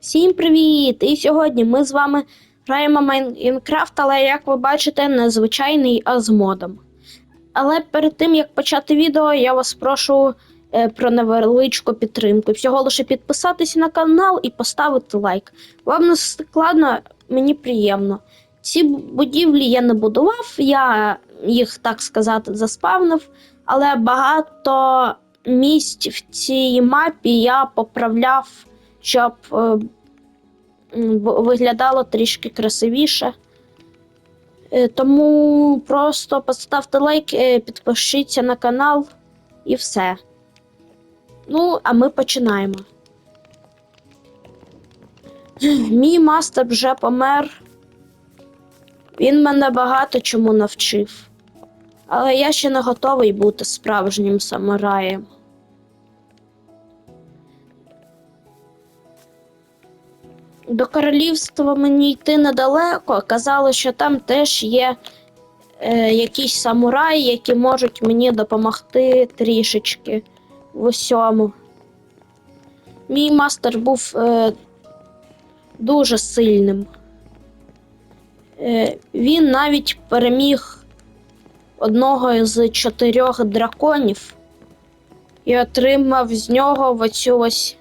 Всім привіт! І сьогодні ми з вами граємо Майнкрафт, але як ви бачите, не звичайний, а з модом. Але перед тим як почати відео, я вас прошу е, про невеличку підтримку. Всього лише підписатися на канал і поставити лайк. Вам не складно, мені приємно. Ці будівлі я не будував, я їх, так сказати, заспавнив, але багато місць в цій мапі я поправляв щоб е, виглядало трішки красивіше. Е, Тому просто поставте лайк, е, підпишіться на канал і все. Ну, а ми починаємо. Мій мастер вже помер. Він мене багато чому навчив. Але я ще не готовий бути справжнім самураєм. До королівства мені йти недалеко. Казали, що там теж є е, якісь самураї, які можуть мені допомогти трішечки в усьому. Мій мастер був е, дуже сильним. Е, він навіть переміг одного з чотирьох драконів і отримав з нього оцю ось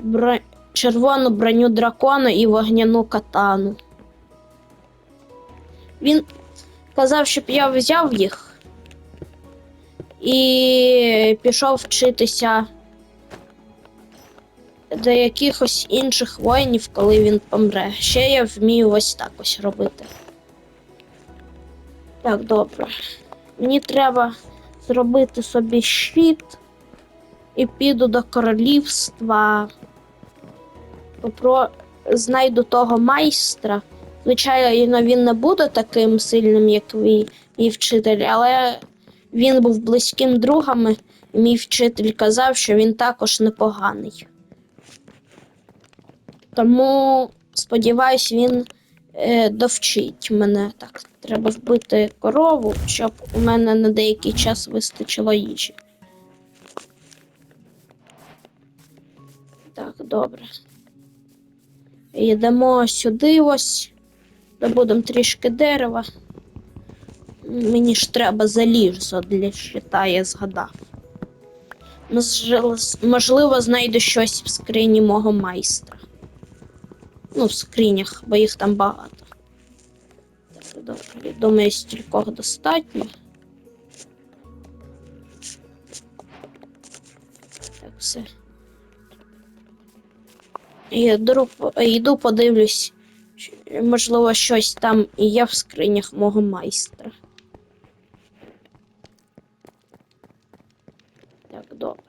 бро... червону броню дракона і вогняну катану. Він казав, щоб я взяв їх і пішов вчитися до якихось інших воїнів, коли він помре. Ще я вмію ось так ось робити. Так, добре. Мені треба зробити собі щит і піду до королівства. Попро... Знайду того майстра. Звичайно, він не буде таким сильним, як мій, мій вчитель, але він був близьким другом, і мій вчитель казав, що він також непоганий. Тому, сподіваюсь, він е, довчить мене. Так, треба вбити корову, щоб у мене на деякий час вистачило їжі. Так, добре. Йдемо сюди ось. Добудемо трішки дерева. Мені ж треба залізо для щита, я згадав. Можливо, знайду щось в скрині мого майстра. Ну, в скринях, бо їх там багато. Так, добре. Я думаю, стількох достатньо. Так, все. Я йду, йду подивлюсь, можливо, щось там і є в скринях мого майстра. Так, добре.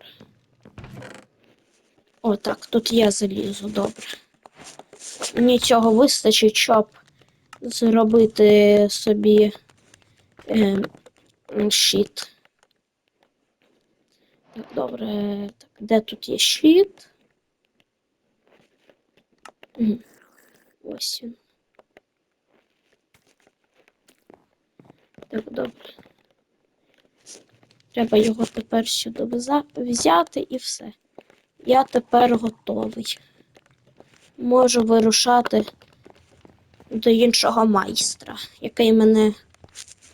О, так, тут я залізу, добре. Мені цього вистачить, щоб зробити собі е, щит. Так, добре. Так, де тут є щит? Ось. Так, добре. Треба його тепер сюди взяти і все. Я тепер готовий. Можу вирушати до іншого майстра, який мене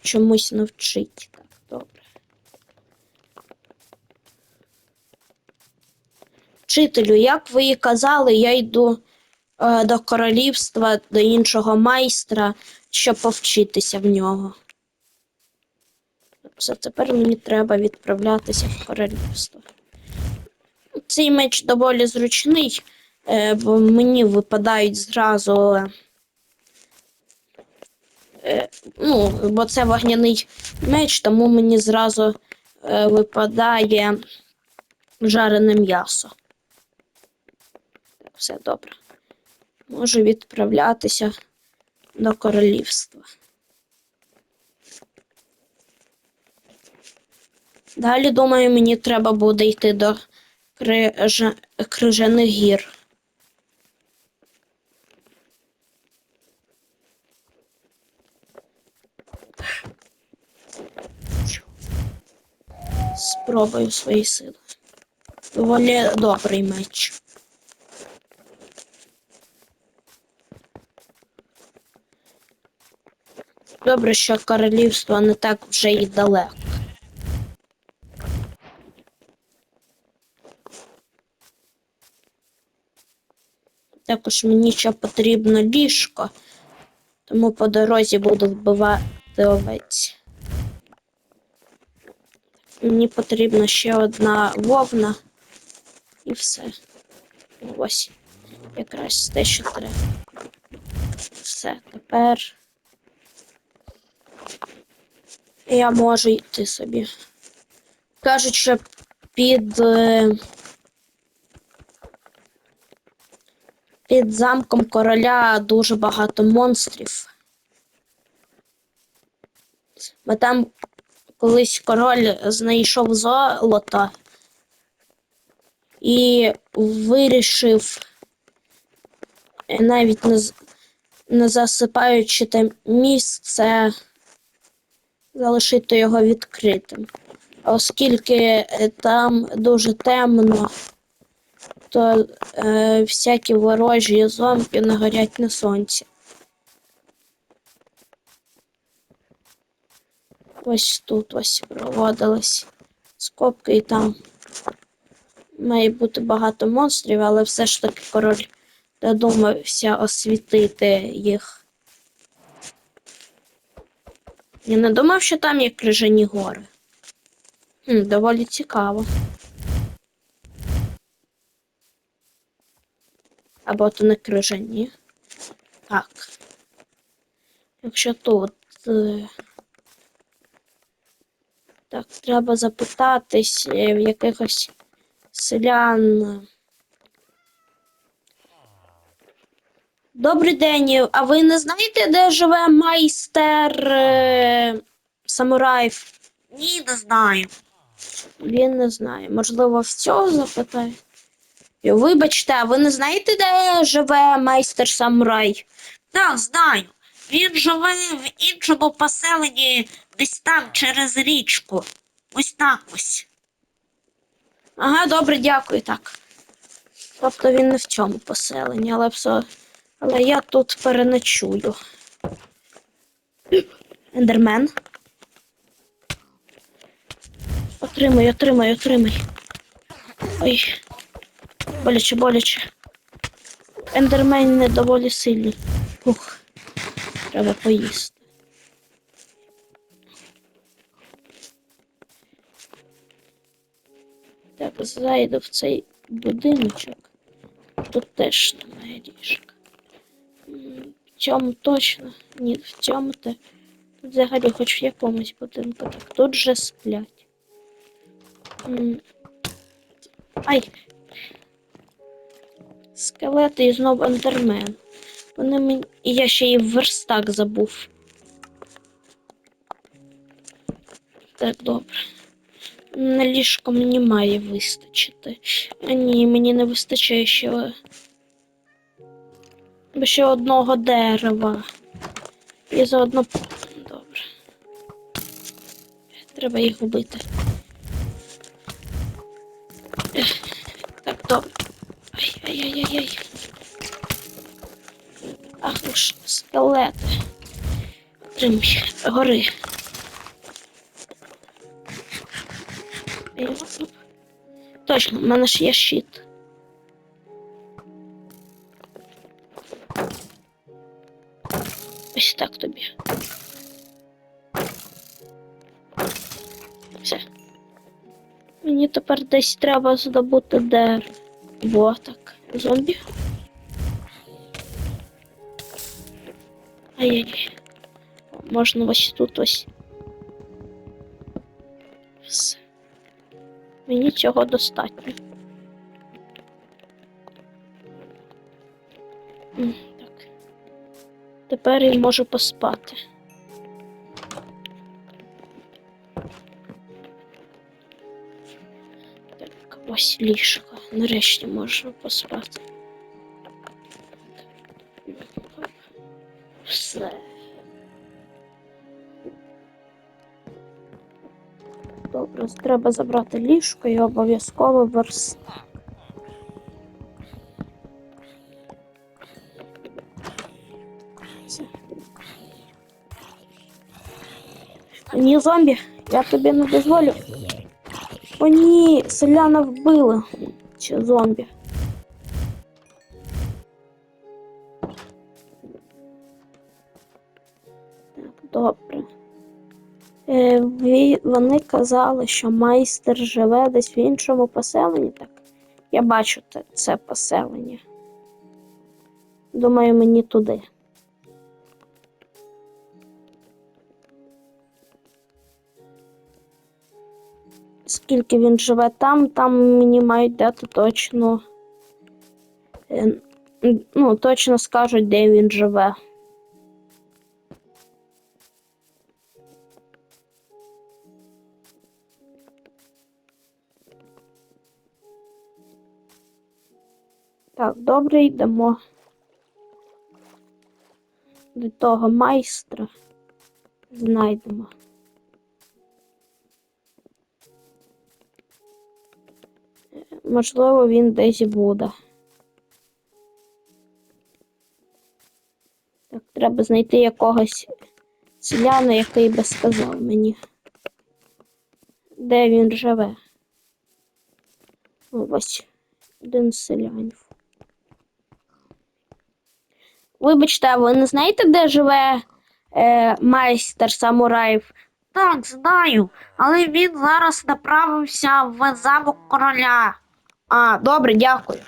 чомусь навчить. Так, добре. Вчителю, як ви і казали, я йду до королівства, до іншого майстра, щоб повчитися в нього. Все, тепер мені треба відправлятися в королівство. Цей меч доволі зручний, е, бо мені випадають зразу. е, е, ну, бо це вогняний меч, тому мені зразу е, випадає жарене м'ясо. Все добре. Можу відправлятися до королівства. Далі, думаю, мені треба буде йти до крижа... крижаних гір. Спробую свої сили. Доволі добрий меч. Добре, що королівство не так вже і далеко. Також мені ще потрібно ліжко, тому по дорозі буду вбивати овець. Мені потрібна ще одна вовна і все. Ось. Якраз те, що треба. Все, тепер я можу йти собі. Кажуть, що під. е, Під замком короля дуже багато монстрів. Бо там колись король знайшов золото і вирішив, навіть не засипаючи те місце, залишити його відкритим. Оскільки е, там дуже темно, то е, всякі ворожі зомбі не горять на сонці. Ось тут ось проводились скобки, і там має бути багато монстрів, але все ж таки король додумався освітити їх. Я не думав, що там є крижані гори. Хм, доволі цікаво. Або то не крижані. Так. Якщо тут. е, Так, треба запитатись е, в якихось селян. Добрий день. А ви не знаєте, де живе майстер е... самураїв? Ні, не знаю. Він не знає. Можливо, в цього запитає. Вибачте, а ви не знаєте, де живе майстер самурай? Так, знаю. Він живе в іншому поселенні десь там через річку. Ось так ось. Ага, добре, дякую, так. Тобто він не в цьому поселенні, але все. Але я тут переночую. Ендермен. Отримай, отримай, отримай. Ой. Боляче, боляче. Ендермен не доволі сильний. Ух. Треба поїсти. Так, зайду в цей будиночок. Тут теж немає ліжка. В цьому точно. Ні, в цьому те. Тут взагалі хоч в якомусь будинку. Так, тут же сплять. Ай, Скелети і знову ендермен. Вони мені. І я ще й верстак забув. Так, добре. На ліжко мені має вистачити. А ні, мені не вистачає ще. Ще одного дерева. І заодно. Добре. Треба їх вбити. Ех, Так, добре. Ай-яй-яй-яй. Ах ви ж скелети. Тримай, гори. Точно, в мене ж є щит. Тепер десь треба здобути дерево. Во так. Зомбі. Ай-яй. Можна ось тут ось. Все. Мені цього достатньо. Так. Тепер я можу поспати. Так, ось ліжко. Нарешті можу поспати. Все. Добре, треба забрати ліжко і обов'язково верстак. Ні, зомбі, я тобі не дозволю. О, селяна вбили. Чи зомбі. Так, добре. Е, вони казали, що майстер живе десь в іншому поселенні. Так, я бачу це поселення. Думаю, мені туди. Скільки він живе там, там мені мають дати точно. е, Ну, точно скажуть, де він живе. Так, добре, йдемо до того майстра. Знайдемо. Можливо, він десь буде. Так, треба знайти якогось селяна, який би сказав мені, де він живе. Ось один з селянів. Вибачте, ви не знаєте, де живе е, майстер самураїв? Так, знаю, але він зараз направився в замок короля. А, добре, дякую.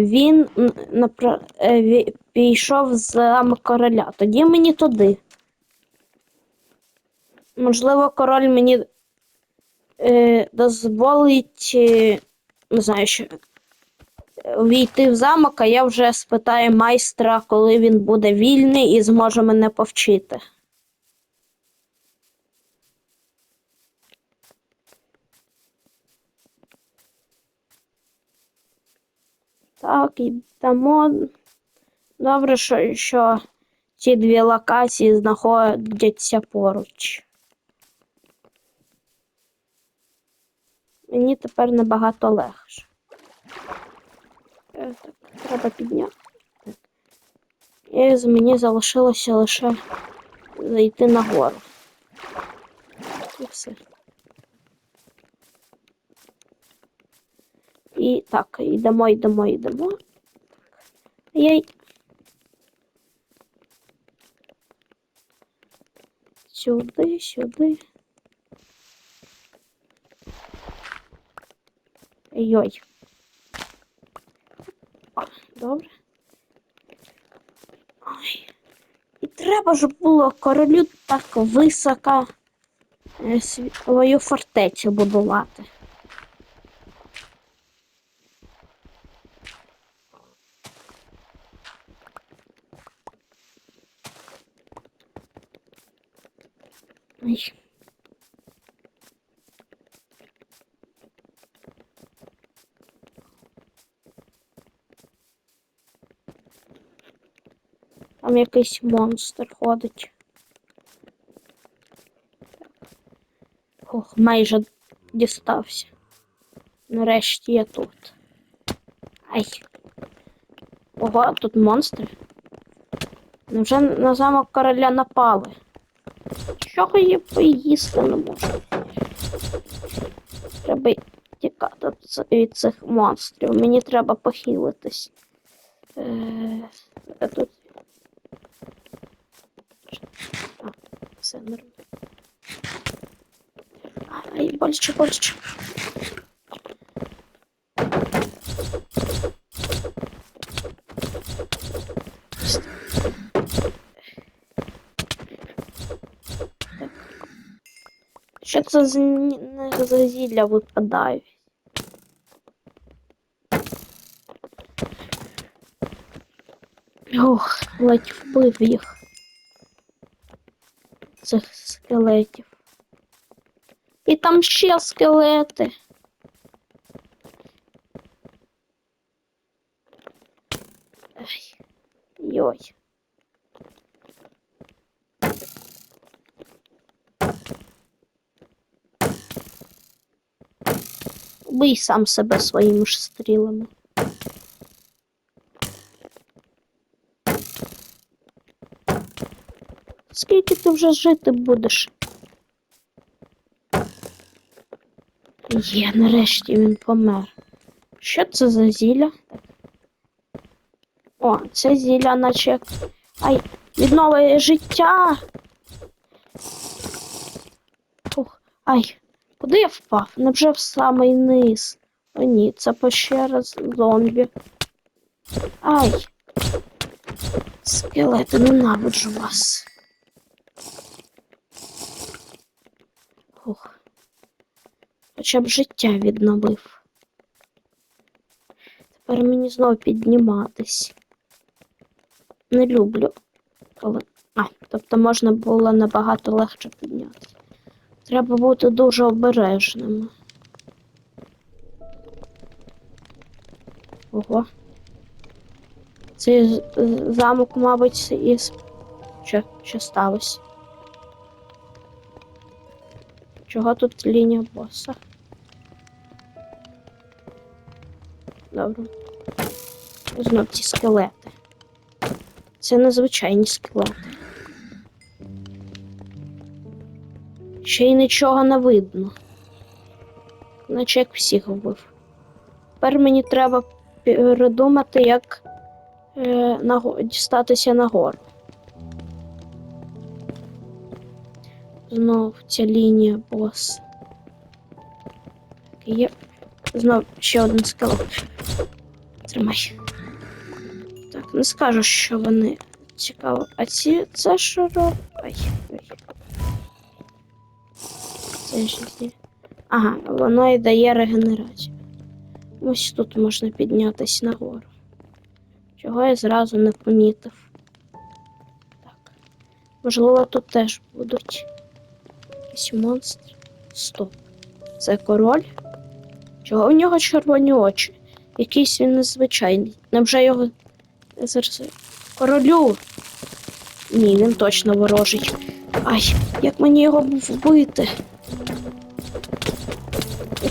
Він напра... е, пішов в замок короля. Тоді мені туди. Можливо, король мені е, дозволить, е, не знаю, що війти в замок, а я вже спитаю майстра, коли він буде вільний і зможе мене повчити. Так, йдемо. Добре, що, що ці дві локації знаходяться поруч. Мені тепер набагато легше. Е, Так, треба підняти. І мені залишилося лише зайти нагору. І все. І так, йдемо, йдемо, йдемо. Єй. Сюди, сюди. Йой. О, добре. Ой. І треба ж було королю так високо е, свою фортецю будувати. Ой. Там якийсь монстр ходить. Ох, майже дістався. Нарешті я тут. Ай. Ого, тут монстри. Невже на замок короля напали? Чого її поїсти не можу? Треба тікати від цих монстрів. Мені треба похилитись. Е, тут. А, все нормально. Ай, больше, боляче. За, ні- не зілля? Ох, ледь вбив їх. Цих скелетів. І там ще скелети. Ай, йой. Бий сам себе своїми ж стрілами. Скільки ти вже жити будеш? Є, нарешті він помер. Що це за зілля? О, це зілля, наче. Ай, відновлює життя. Ух, ай, впав? Невже в самий низ? О ні, це пещера зомбі. Ай. Скелети, ненавиджу вас. Ух. Хоча б життя відновив. Тепер мені знову підніматись. Не люблю. Коли... А, тобто можна було набагато легше піднятися. Треба бути дуже обережними. Ого. Цей замок, мабуть, із. Що, що сталося? Чого тут лінія боса? Добре. Знов ці скелети. Це незвичайні скелети. Ще й нічого не видно. Наче як всіх вбив. Тепер мені треба передумати, як е, наго- дістатися нагору. Знов ця лінія бос. Є знов ще один скелет. Тримай. Так, не скажу, що вони цікаво. А ці це що роб... Це зі- Ага, воно і дає регенерацію. Ось тут можна піднятися нагору. Чого я зразу не помітив. Так. Можливо, тут теж будуть якісь монстри. Стоп. Це король? Чого в нього червоні очі? Якийсь він незвичайний. Невже його зараз. Королю? Ні, він точно ворожий. Ай, як мені його вбити?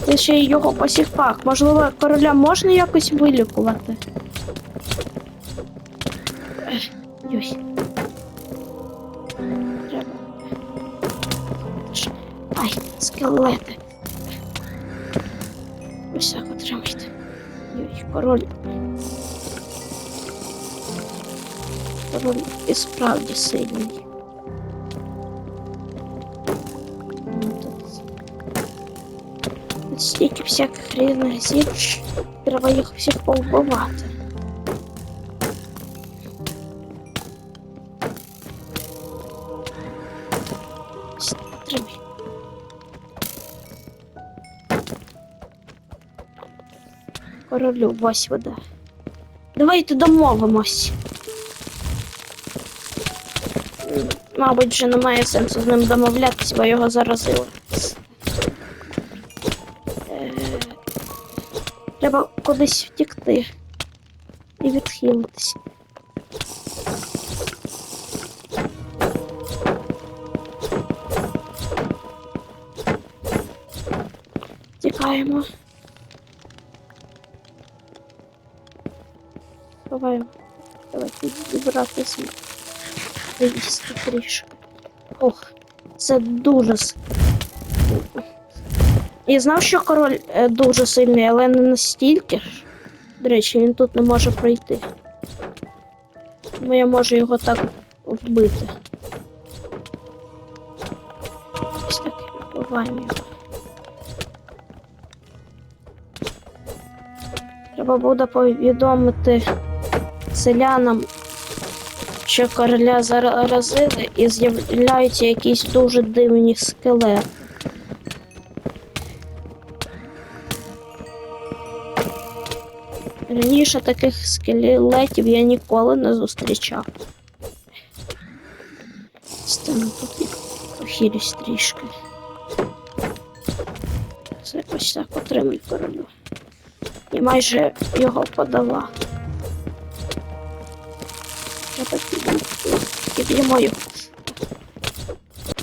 Це ще й його посіпак. Можливо, короля можна якось вилікувати? Ай, скелети. Ось так отримайте. Йой, король. Король і справді сильний. Всяких різних зір, треба їх всіх повбивати. Королю, ось вода. Давайте домовимось. Мабуть, вже немає сенсу з ним домовлятись, бо його заразили. Кудись втікти і відхилитись. Тікаємо. Ховаємо. Давайте зібратися. Виїсти трішки. Ох, це дуже я знав, що король е, дуже сильний, але не настільки. До речі, він тут не може пройти. Тому я можу його так вбити. Ось так вбиваємо його. Треба буде повідомити селянам, що короля заразили і з'являються якісь дуже дивні скелети. Раніше таких скелетів я ніколи не зустрічав. Стану тут похилюсь трішки. Це якось так отримай королю. І майже його подала. Я так. Підіймо його.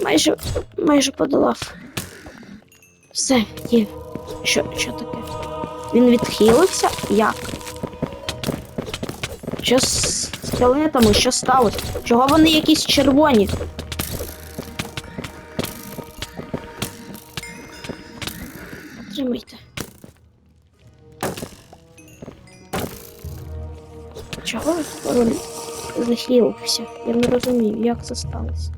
Майже, майже подолав. Все, є. Що, що таке? Він відхилився? Як? Що з скелетами? Що сталося? Чого вони якісь червоні? Тримайте. Чого король захилився? Я не розумію, як це сталося.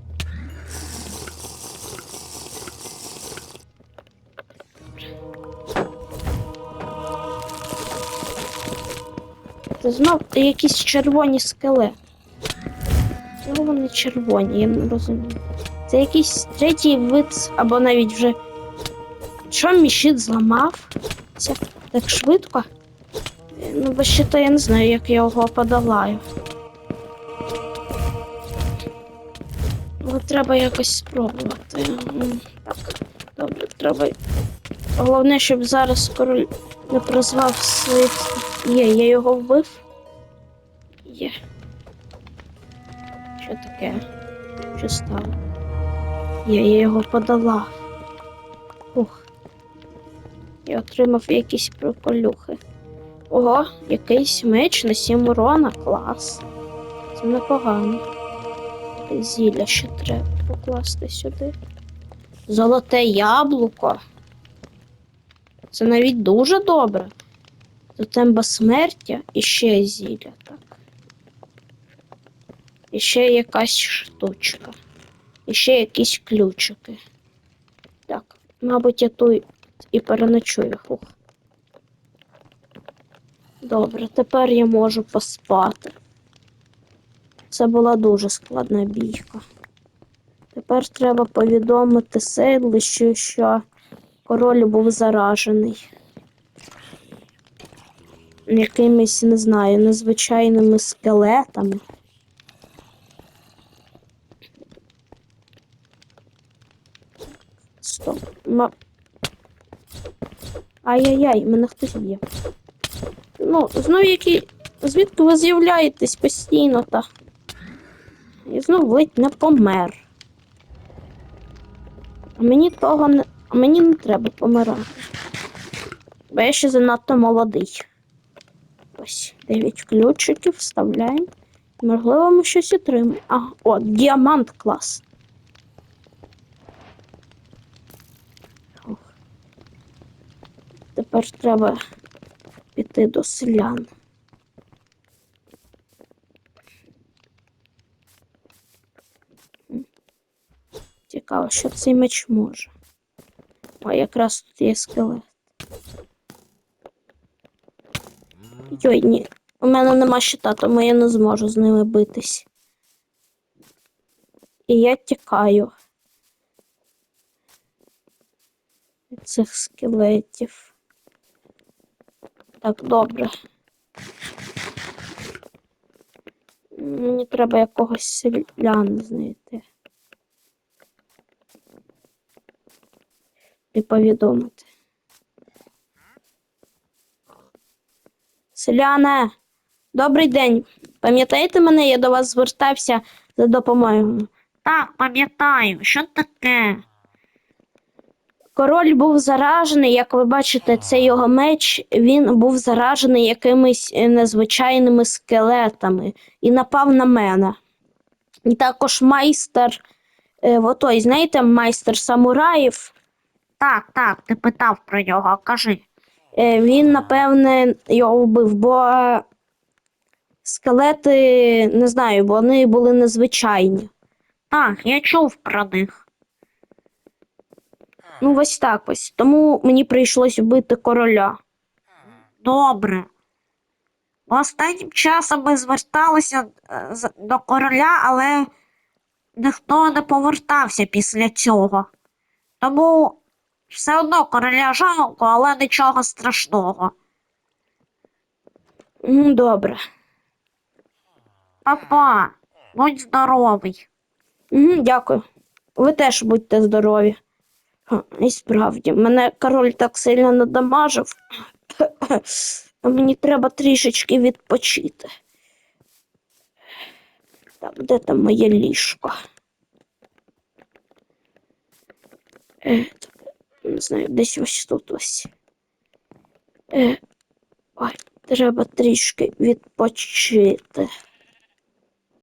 Це знов якісь червоні скелети. Чого вони червоні, я не розумію. Це якийсь третій вид, або навіть вже. Що мій щит зламався так швидко? Ну, ще то я не знаю, як я його подолаю. Але треба якось спробувати. Так, добре, треба. Головне, щоб зараз король не прозвав своїх. Є, я його вбив. Є. Що таке? Що стало? Є, я його подолав. Ух. Я отримав якісь приколюхи. Ого, якийсь меч на 7 урона. Клас. Це непогано. Зілля ще треба покласти сюди. Золоте яблуко. Це навіть дуже добре. Тотем безсмертя і ще зілля, так. І ще якась штучка. І ще якісь ключики. Так, мабуть, я тут і переночую. Фух. Добре, тепер я можу поспати. Це була дуже складна бійка. Тепер треба повідомити Сейдлищу, що король був заражений. Якимись, не знаю, незвичайними скелетами. Стоп. Ма... Ай-яй-яй, мене хтось б'є. Ну, знову які. Звідки ви з'являєтесь постійно та? І знов ледь не помер. А мені того не. А мені не треба помирати. Бо я ще занадто молодий. Ось, 9 ключиків вставляємо. Можливо, ми щось отримаємо. А, о, діамант клас. Тепер треба піти до селян. Цікаво, що цей меч може. О, якраз тут є скелет. Йой, ні. У мене нема щита, тому я не зможу з ними битись. І я тікаю. Від цих скелетів. Так, добре. Мені треба якогось селян знайти. І повідомити. Селяне, добрий день. Пам'ятаєте мене, я до вас звертався за допомогою. Так, пам'ятаю, що таке? Король був заражений, як ви бачите, це його меч. Він був заражений якимись е, незвичайними скелетами і напав на мене. І також майстер, е, отой, знаєте, майстер самураїв. Так, так, ти питав про нього, кажи. Е, Він, напевне, його вбив, бо е, скелети, не знаю, бо вони були незвичайні. Так, я чув про них. Ну, ось так ось. Тому мені прийшлось вбити короля. Добре. Останнім часом ми зверталися е, до короля, але ніхто не повертався після цього. Тому все одно короля жалко, але нічого страшного. М, Добре. Папа, будь здоровий. Мгм, Дякую. Ви теж будьте здорові. І справді, мене король так сильно надамажив. Мені треба трішечки відпочити. Так, де там моє ліжко? Не знаю, десь ось тут ось. Е, ой, треба трішки відпочити.